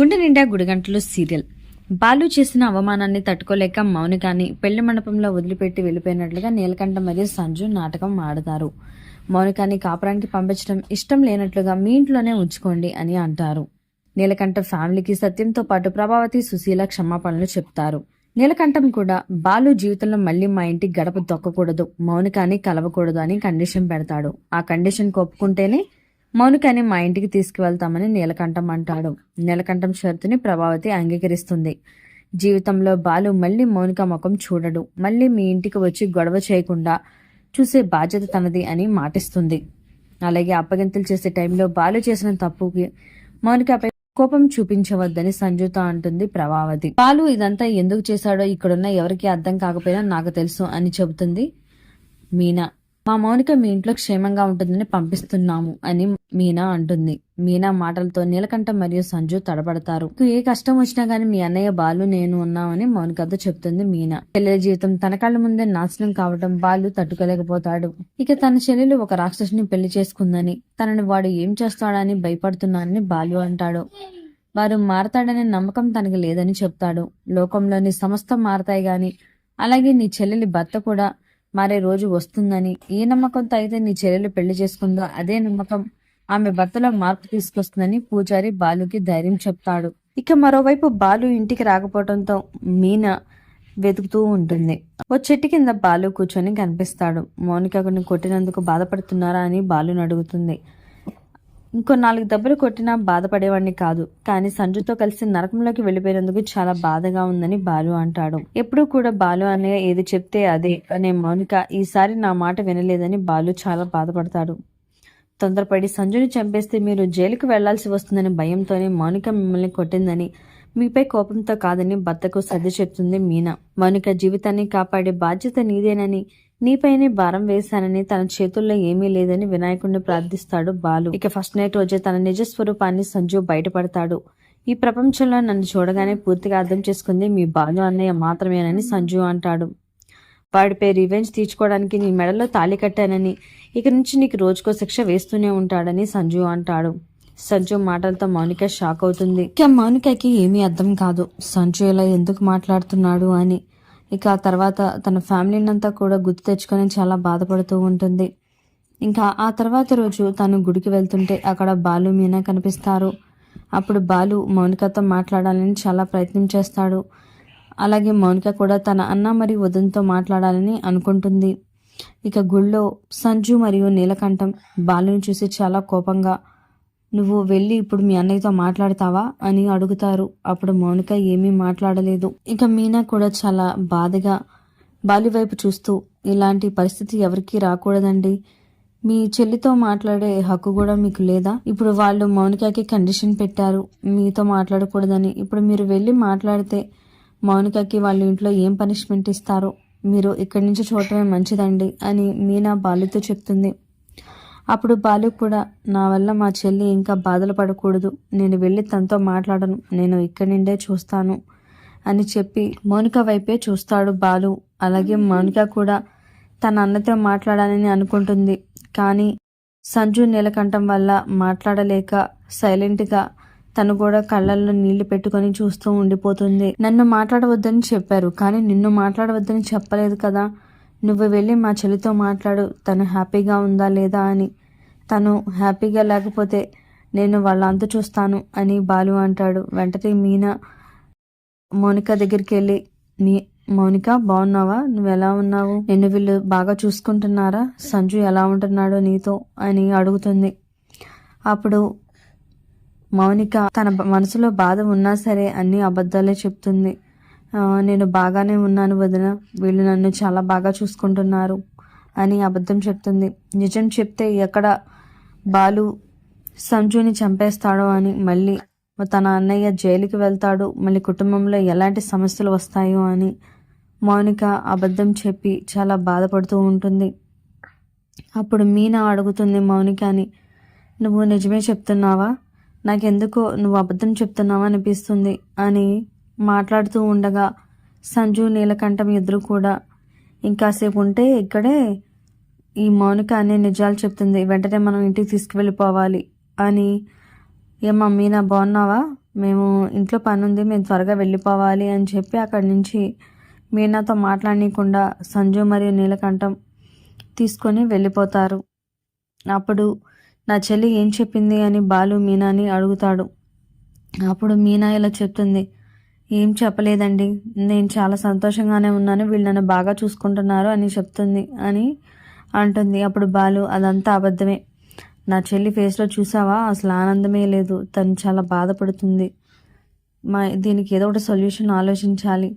గుండె నిండా గుడిగంటలు సీరియల్. బాలు చేసిన అవమానాన్ని తట్టుకోలేక మౌనికాని పెళ్ళి మండపంలో వదిలిపెట్టి వెళ్ళిపోయినట్లుగా నీలకంఠ మరియు సంజు నాటకం ఆడతారు. మౌనికాని కాపురానికి పంపించడం ఇష్టం లేనట్లుగా మీ ఇంట్లోనే ఉంచుకోండి అని అంటారు. నీలకంఠ ఫ్యామిలీకి సత్యంతో పాటు ప్రభావతి సుశీల క్షమాపణలు చెప్తారు. నీలకంఠం కూడా బాలు జీవితంలో మళ్ళీ మా ఇంటికి గడప దొక్కకూడదు మౌనికాని కలవకూడదు అని కండిషన్ పెడతాడు. ఆ కండిషన్ ఒప్పుకుంటేనే మౌనికని మా ఇంటికి తీసుకువెళ్తామని నీలకంఠం అంటాడు. నీలకంఠం షరతుని ప్రభావతి అంగీకరిస్తుంది. జీవితంలో బాలు మళ్ళీ మౌనిక ముఖం చూడడు. మళ్ళీ మీ ఇంటికి వచ్చి గొడవ చేయకుండా చూసే బాధ్యత తనది అని మాటిస్తుంది. అలాగే అప్పగింతలు చేసే టైంలో బాలు చేసిన తప్పుకి మౌనికపై కోపం చూపించవద్దని సంజుత అంటుంది ప్రభావతి. బాలు ఇదంతా ఎందుకు చేశాడో ఇక్కడున్న ఎవరికి అర్థం కాకపోయినా నాకు తెలుసు అని చెబుతుంది మీనా. మా మౌనిక మీ ఇంట్లో క్షేమంగా ఉంటుందని పంపిస్తున్నాము అని మీనా అంటుంది. మీనా మాటలతో నీలకంఠ మరియు సంజు తడబడతారు. ఏ కష్టం వచ్చినా గానీ మీ అన్నయ్య బాలు నేను ఉన్నామని మౌనికతో చెప్తుంది మీనా. చెల్లెల జీవితం తన కళ్ళ ముందే నాశనం కావడం బాలు తట్టుకోలేకపోతాడు. ఇక తన చెల్లెలు ఒక రాక్షసుని పెళ్ళి చేసుకుందని తనని వాడు ఏం చేస్తాడని భయపడుతున్నానని బాలు అంటాడు. వారు మారతాడనే నమ్మకం తనకి లేదని చెప్తాడు. లోకంలోని సమస్తం మారతాయి గాని అలాగే నీ చెల్లెలి భర్త కూడా మారే రోజు వస్తుందని. ఏ నమ్మకంతో అయితే నీ చెల్లెలు పెళ్ళి చేసుకుందో అదే నమ్మకం. ఆమె భర్తలో మార్పు తీసుకొస్తుందని పూజారి బాలుకి ధైర్యం చెప్తాడు. ఇక మరోవైపు బాలు ఇంటికి రాకపోవడంతో మీనా వెతుకుతూ ఉంటుంది. ఓ చెట్టు కింద బాలు కూర్చొని కనిపిస్తాడు. మౌనికను కొట్టినందుకు బాధపడుతున్నారా అని బాలుని అడుగుతుంది. ఇంకో నాలుగు దెబ్బలు కొట్టినా బాధపడేవాడిని కాదు. కానీ సంజుతో కలిసి నరకంలోకి వెళ్ళిపోయినందుకు చాలా బాధగా ఉందని బాలు అంటాడు. ఎప్పుడూ కూడా బాలు అనే ఏది చెప్తే అదే అనే మౌనిక ఈసారి నా మాట వినలేదని బాలు చాలా బాధపడతాడు. తొందరపడి సంజుని చంపేస్తే మీరు జైలుకు వెళ్ళాల్సి వస్తుందని భయంతోనే మౌనిక మిమ్మల్ని కొట్టిందని మీపై కోపంతో కాదని భర్తకు సర్ది చెప్తుంది మీనా. మౌనిక జీవితాన్ని కాపాడే బాధ్యత నీదేనని నీపైనే భారం వేశానని తన చేతుల్లో ఏమీ లేదని వినాయకుడిని ప్రార్థిస్తాడు బాలు. ఇక ఫస్ట్ నైట్ రోజే తన నిజ స్వరూపాన్ని సంజు బయటపడతాడు. ఈ ప్రపంచంలో నన్ను చూడగానే పూర్తిగా అర్థం చేసుకుంది మీ బాలు అన్నయ్య మాత్రమేనని సంజు అంటాడు. వాడిపై రివెంజ్ తీర్చుకోవడానికి నీ మెడలో తాళి కట్టానని ఇక నుంచి నీకు రోజుకో శిక్ష వేస్తూనే ఉంటాడని సంజు అంటాడు. సంజు మాటలతో మౌనిక షాక్ అవుతుంది. ఇక మౌనికకి ఏమీ అర్థం కాదు. సంజు ఇలా ఎందుకు మాట్లాడుతున్నాడు అని. ఇక ఆ తర్వాత తన ఫ్యామిలీని అంతా కూడా గుర్తు తెచ్చుకొని చాలా బాధపడుతూ ఉంటుంది. ఇంకా ఆ తర్వాత రోజు తను గుడికి వెళ్తుంటే అక్కడ బాలు మీనా కనిపిస్తారు. అప్పుడు బాలు మౌనికతో మాట్లాడాలని చాలా ప్రయత్నం చేస్తాడు. అలాగే మౌనిక కూడా తన అన్న మరియు వదంతో మాట్లాడాలని అనుకుంటుంది. ఇక గుళ్ళో సంజు మరియు నీలకంఠం బాలుని చూసి చాలా కోపంగా నువ్వు వెళ్ళి ఇప్పుడు మీ అన్నయ్యతో మాట్లాడతావా? అని అడుగుతారు. అప్పుడు మౌనిక ఏమీ మాట్లాడలేదు. ఇక మీనా కూడా చాలా బాధగా బాలి వైపు చూస్తూ ఇలాంటి పరిస్థితి ఎవరికీ రాకూడదండి. మీ చెల్లితో మాట్లాడే హక్కు కూడా మీకు లేదా ఇప్పుడు వాళ్ళు మౌనికకి కండిషన్ పెట్టారు. మీతో మాట్లాడకూడదని. ఇప్పుడు మీరు వెళ్ళి మాట్లాడితే మౌనికకి వాళ్ళ ఇంట్లో ఏం పనిష్మెంట్ ఇస్తారో? మీరు ఇక్కడి నుంచి చూడటమే మంచిదండి అని మీనా బాలుతో చెప్తుంది. అప్పుడు బాలు కూడా నా వల్ల మా చెల్లి ఇంకా బాధలు పడకూడదు. నేను వెళ్ళి తనతో మాట్లాడను. నేను ఇక్కడి నుండే చూస్తాను అని చెప్పి మౌనిక వైపే చూస్తాడు బాలు. అలాగే మౌనిక కూడా తన అన్నతో మాట్లాడాలని అనుకుంటుంది. కానీ సంజు నీలకంఠం వల్ల మాట్లాడలేక సైలెంట్గా తను కూడా కళ్ళల్లో నీళ్ళు పెట్టుకొని చూస్తూ ఉండిపోతుంది. నన్ను మాట్లాడవద్దని చెప్పారు కానీ నిన్ను మాట్లాడవద్దని చెప్పలేదు కదా. నువ్వు వెళ్ళి మా చెల్లితో మాట్లాడు. తను హ్యాపీగా ఉందా లేదా అని తను హ్యాపీగా లేకపోతే నేను వాళ్ళ అంత చూస్తాను అని బాలు అంటాడు. వెంటనే మీనా మౌనిక దగ్గరికి వెళ్ళి నీ మౌనిక బాగున్నావా నువ్వు ఎలా ఉన్నావు? నిన్ను వీళ్ళు బాగా చూసుకుంటున్నారా? సంజు ఎలా ఉంటున్నాడో నీతో? అని అడుగుతుంది. అప్పుడు మౌనిక తన మనసులో బాధ ఉన్నా సరే అన్ని అబద్ధాలే చెప్తుంది. నేను బాగానే ఉన్నాను వదిన. వీళ్ళు నన్ను చాలా బాగా చూసుకుంటున్నారు అని అబద్ధం చెప్తుంది. నిజం చెప్తే ఎక్కడ బాలు సంజుని చంపేస్తాడో అని మళ్ళీ తన అన్నయ్య జైలుకి వెళ్తాడు. మళ్ళీ కుటుంబంలో ఎలాంటి సమస్యలు వస్తాయో అని మౌనిక అబద్ధం చెప్పి చాలా బాధపడుతూ ఉంటుంది. అప్పుడు మీనా అడుగుతుంది మౌనికని నువ్వు నిజమే చెప్తున్నావా? నాకెందుకో నువ్వు అబద్ధం చెప్తున్నావా అనిపిస్తుంది అని మాట్లాడుతూ ఉండగా సంజు నీలకంఠం ఎదురు కూడా ఇంకాసేపు ఉంటే ఇక్కడే ఈ మౌనిక అనే నిజాలు చెప్తుంది. వెంటనే మనం ఇంటికి తీసుకువెళ్ళిపోవాలి అని. ఏమా మీనా బాగున్నావా మేము ఇంట్లో పని ఉంది మేము త్వరగా వెళ్ళిపోవాలి అని చెప్పి అక్కడి నుంచి మీనాతో మాట్లాడనీయకుండా సంజు మరియు నీలకంఠం తీసుకొని వెళ్ళిపోతారు. అప్పుడు నా చెల్లి ఏం చెప్పింది అని బాలు మీనాని అడుగుతాడు. అప్పుడు మీనా ఇలా చెప్తుంది. ఏం చెప్పలేదండి. నేను చాలా సంతోషంగానే ఉన్నాను. వీళ్ళు నన్ను బాగా చూసుకుంటున్నారు అని చెప్తుంది అని అంటుంది. అప్పుడు బాలు అదంతా అబద్ధమే. నా చెల్లి ఫేస్లో చూసావా? అసలు ఆనందమే లేదు. తను చాలా బాధపడుతుంది. మా దీనికి ఏదో ఒకటి సొల్యూషన్ ఆలోచించాలి.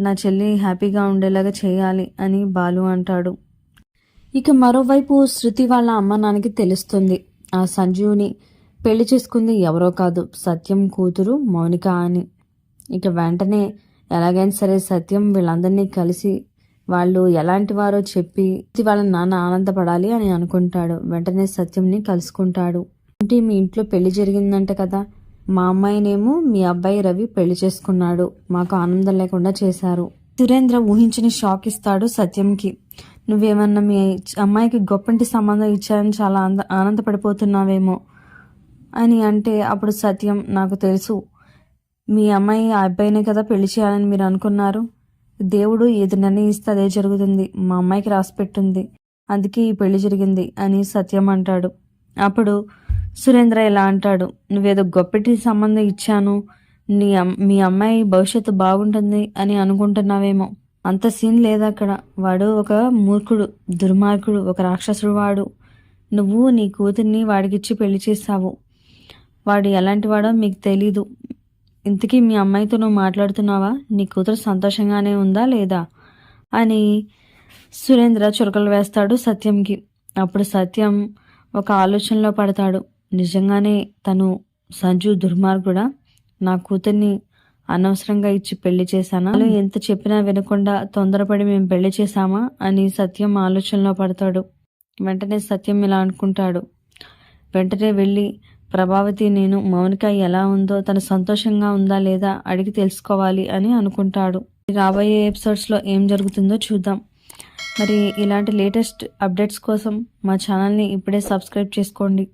నా చెల్లి హ్యాపీగా ఉండేలాగా చేయాలి అని బాలు అంటాడు. ఇక మరోవైపు శృతి వాళ్ళ అమ్మ నాన్నకి తెలుస్తుంది. ఆ సంజీవుని పెళ్ళి చేసుకుంది ఎవరో కాదు సత్యం కూతురు మౌనిక అని. ఇక వెంటనే ఎలాగైనా సరే సత్యం వీళ్ళందరినీ కలిసి వాళ్ళు ఎలాంటి వారో చెప్పి వాళ్ళ నాన్న ఆనందపడాలి అని అనుకుంటాడు. వెంటనే సత్యంని కలుసుకుంటాడు. ఏంటి మీ ఇంట్లో పెళ్ళి జరిగిందంట కదా? మా అమ్మాయినేమో మీ అబ్బాయి రవి పెళ్ళి చేసుకున్నాడు. మాకు ఆనందం లేకుండా చేశారు. సురేంద్ర ఊహించిన షాక్ ఇస్తాడు సత్యంకి. నువ్వేమన్నా మీ అమ్మాయికి గొప్పంటి సంబంధం ఇచ్చారని చాలా ఆనందపడిపోతున్నావేమో అని అంటే అప్పుడు సత్యం నాకు తెలుసు. మీ అమ్మాయి ఆ అబ్బాయినే కదా పెళ్ళి చేయాలని మీరు అనుకున్నారు. దేవుడు ఏది నిర్ణయిస్తే అదే జరుగుతుంది. మా అమ్మాయికి రాసి పెట్టుంది. అందుకే ఈ పెళ్ళి జరిగింది అని సత్యం అంటాడు. అప్పుడు సురేంద్ర ఇలా అంటాడు నువ్వేదో గొప్పటి సంబంధం ఇచ్చాను. నీ అమ్- మీ అమ్మాయి భవిష్యత్తు బాగుంటుంది అని అనుకుంటున్నావేమో. అంత సీన్ లేదు అక్కడ. వాడు ఒక మూర్ఖుడు దుర్మార్గుడు ఒక రాక్షసుడు వాడు. నువ్వు నీ కూతుర్ని వాడికిచ్చి పెళ్ళి చేస్తావు వాడు ఎలాంటి వాడో మీకు తెలీదు. ఇంతకీ మీ అమ్మాయితో నువ్వు మాట్లాడుతున్నావా? నీ కూతురు సంతోషంగానే ఉందా లేదా? అని సురేంద్ర చురకలు వేస్తాడు సత్యంకి. అప్పుడు సత్యం ఒక ఆలోచనలో పడతాడు. నిజంగానే తను సంజు దుర్మార్గుడా? నా కూతుర్ని అనవసరంగా ఇచ్చి పెళ్ళి చేశానా? ఎంత చెప్పినా వినకుండా తొందరపడి మేము పెళ్ళి చేశామా? అని సత్యం ఆలోచనలో పడతాడు. వెంటనే సత్యం ఇలా అనుకుంటాడు. వెంటనే వెళ్ళి ప్రభావతి నేను మౌనిక ఎలా ఉందో తను సంతోషంగా ఉందా లేదా అడిగి తెలుసుకోవాలి అని అనుకుంటాడు. రాబోయే ఎపిసోడ్స్లో ఏం జరుగుతుందో చూద్దాం. మరి ఇలాంటి లేటెస్ట్ అప్డేట్స్ కోసం మా ఛానల్ని ఇప్పుడే సబ్స్క్రైబ్ చేసుకోండి.